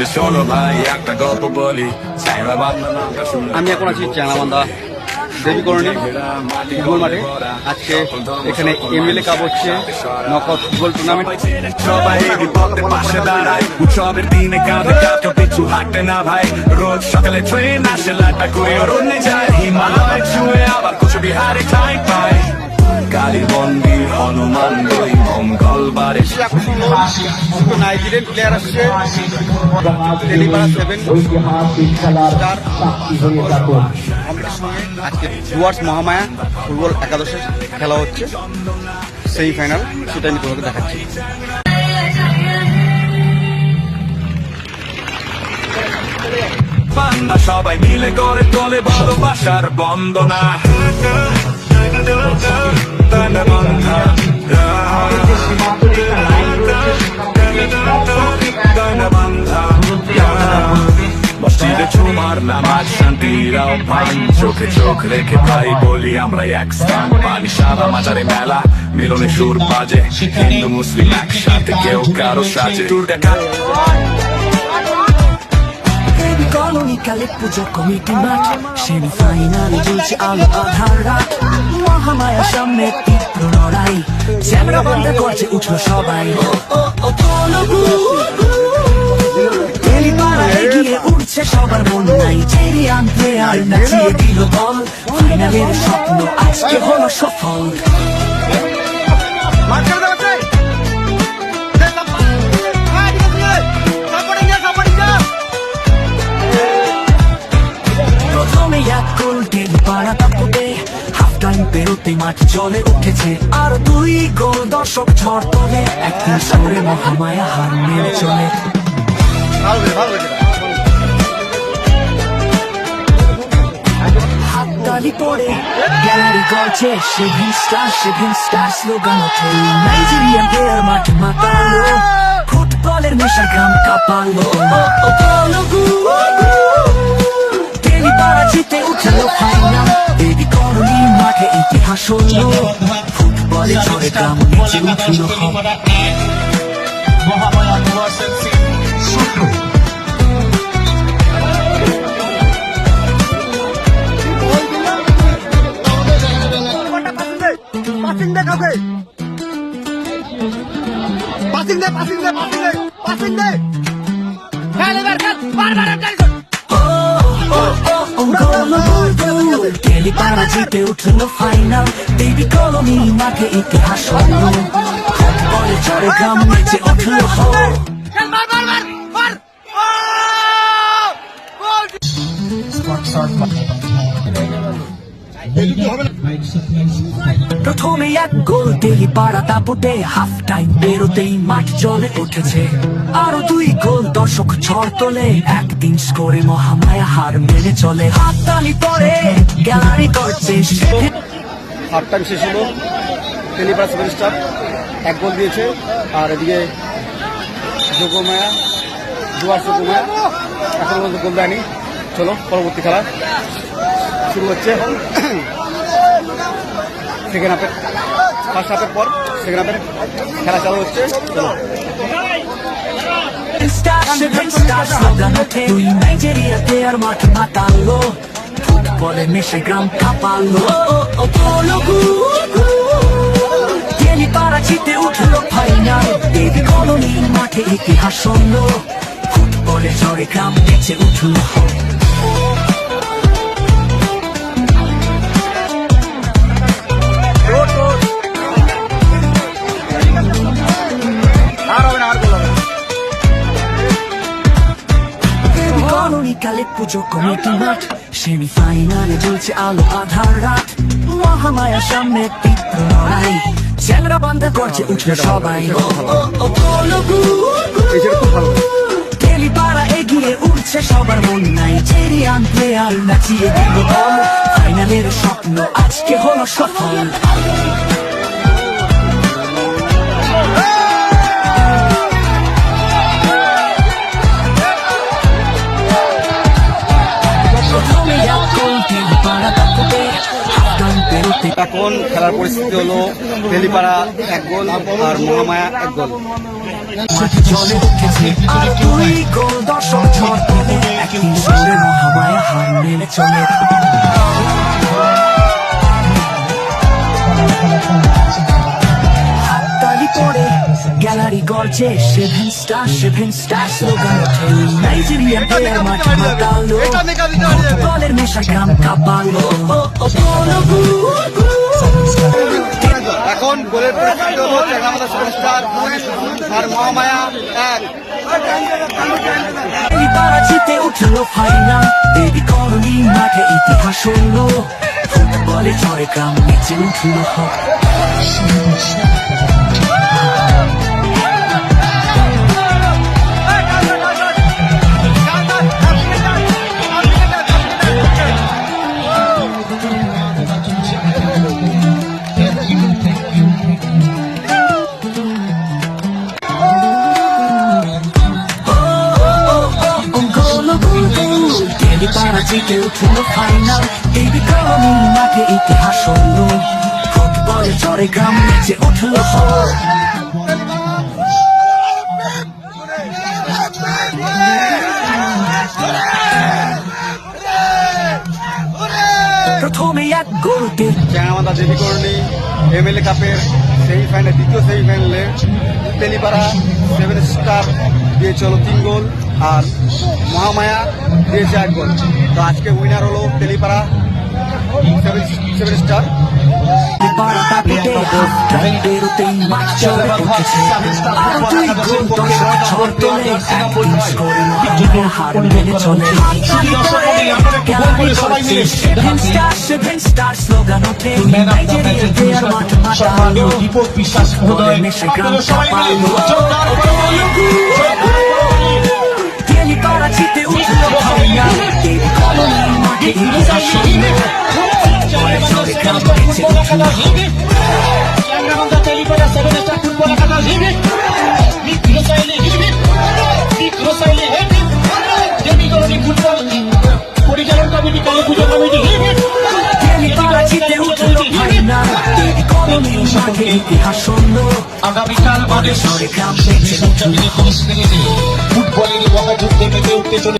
যে শোনো ভাই একটা গল্প বলি। আমি এখন আছি চ্যাংলাবান্ধা দেবী করণী ফুটবল মাঠে। আজকে এখানে এমএলএ কাপ হচ্ছে নকআউট ফুটবল টুর্নামেন্ট সবাই বিপদের পাশে দাঁড়ায়। উৎসবের দিনে কাঁধে কাঁধে পিছু হাঁটে না ভাই। রোজ সকালে ট্রেন আসে লাটা করে অরণ্যে যায়। হিমালয় ছুঁয়ে আবার কুচবিহারে ঠাই পায়। কালী মন্দির হনুমান দই মঙ্গলবারে নাইজেরিয়ান প্লেয়ার আসছে। টেলিপাড়া সেভেন স্টার আমাদের সঙ্গে আজকে ডুয়ার্স মহামায়া ফুটবল একাদশে খেলা হচ্ছে সেমিফাইনাল সেটা আমি তোমাকে দেখাচ্ছি। সবাই মিলে করে তোলে ভালোবাসার বন্দনা। শান্তিরাও পান চোখে চোখ রেখে ভাই বলি আমরা এক স্থান পানি সারা মাজারে মেলা মিলনে সুর বাজে হিন্দু মুসলিম একসাথে কেউ কারও সাজে টুর দেখা দেবী কলোনি কালী পুজো কমিটি মাঠ সেমিফাইনালে ঝুলছে আলো আধার রাত মহামায়ার সামনে তীব্র লড়াই চ্যাংরা বান্ধা করছে উঠল সবাই ও, ও, ও, উঠছে সবার মন নাই। চেরিয়ান প্লেয়ার নাচিয়ে দিল বল ফাইনালের স্বপ্ন আজকে হলো সফল। পেরোতে মাঠ জলে উঠেছে। আর দুই গোল দর্শক ঝড় তোলে সরে মহামায়া হার মেরে চলে। হাততালি পড়ে গ্যালারি করছে seven star seven star slogan ওঠে। নাইজেরিয়ান প্লেয়ার মাঠে মাতালো, ফুটবলের নেশা গ্রাম কাঁপালো। জিতে উঠল ফাইনাল দেবী করণী মাঠে ইতিহাস হলো, ফুটবলে ঝড়ে গ্রাম নিচে উঠল হল পাসিং দে পাসিং দে পাসিং দে খেল এবার খেল বারবার ট্রাই কর টেলিপাড়া জিতে উঠল ফাইনাল দেবী কলোনি মাঠে ইতিহাস হলো ফুটবলে ঝড়ে গ্রাম নিচে উঠল মার মার ও গোল প্রথমে এক গোল দেলি পাড়া দাপটে হাফ টাইম বেরোতেই মাঠ জলে উঠেছে। আরও দুই গোল দর্শক ঝড় তোলে, একদিন স্কোরে মহামায়া হার মেনে চলে। হাততালি পরে গ্যালারি করছে হাফ টাইম শেষ হলো। টেলিপাড়া এক গোল দিয়েছে, আর এদিকে যোগমায়া ডুয়ার্স যোগমায়া এখন পর্যন্ত গোল দেয়নি। চলো, পরবর্তী খেলা শুরু হচ্ছে। সেকেন্ড হাফের ফার্স্ট হাফের পর সেকেন্ড হাফের খেলা চালু হচ্ছে। ফুটবলে মাঠে ইতিহাস হলো ফুটবলে ঝড়ে গ্রাম বেঁচে উঠল। কালে পুজো কমিটি মাঠ সেমিফাইনালে ঝুলছে আলো আধার রাত। মহামায়ার সামনে তীব্র লড়াই। চ্যাংরা বান্ধা করছে উঠে সবাই। টেলিপাড়া এগিয়ে উঠছে সবার মন নাই। চেরিয়ান প্লেয়ার নাচিয়ে দিল ফাইনালের স্বপ্ন আজকে হলো সফল। এখন খেলার পরিস্থিতি হলো বেলিপাড়া এক গোল আর মহামায়া এক গোল। মাঠে গ্যালারি গর্জে seven star seven star slogan ওঠে। নাইজেরিয়ান প্লেয়ার মাঠ মাতালো। বলের নেশা গ্রাম কাঁপালো। এখন গোলের পরিস্থিতি হলো চ্যাংরামাথা সুপারস্টার আর মহামায়া এক। এই তারা জিতে উঠল ফাইনাল দেবী কলোনি মাঠে ইতিহাস হলো। ফুটবলে চড়ে গ্রাম নিচে উঠল তারা জিতে উঠল ফাইনাল দেবী কলোনি মাঠে ইতিহাস হলো। ফুটবলে চড়ে গ্রাম নিচে উঠল হক প্রথমে এক গোলতে চ্যাংরামাথা দেবীকরণী এমএলএ কাপের সেমিফাইনাল দ্বিতীয় সেমিফাইনালে তেলিপাড়া সেভেন স্টার দিয়েছে হলো তিন গোল আর মহামায়া দিয়েছে এক গোল। তো আজকে উইনার হলো তেলিপাড়া সেভেন সেভেন স্টার পাড়া তাকিতে হাত টাইম বেরোতেই মাঠ চলে উঠেছে আর দুই গোল দর্শক ঝড় তোলে একদিন স্কোরে মহামায়া হার মেনে চলে গ্যালারি করছে সেভেন স্টার সেভেন কলোনি ইতিহাস শূন্য। আগামীকাল মানে উঠল ফুটবলের মহাযুদ্ধে মেতে উঠতে চলে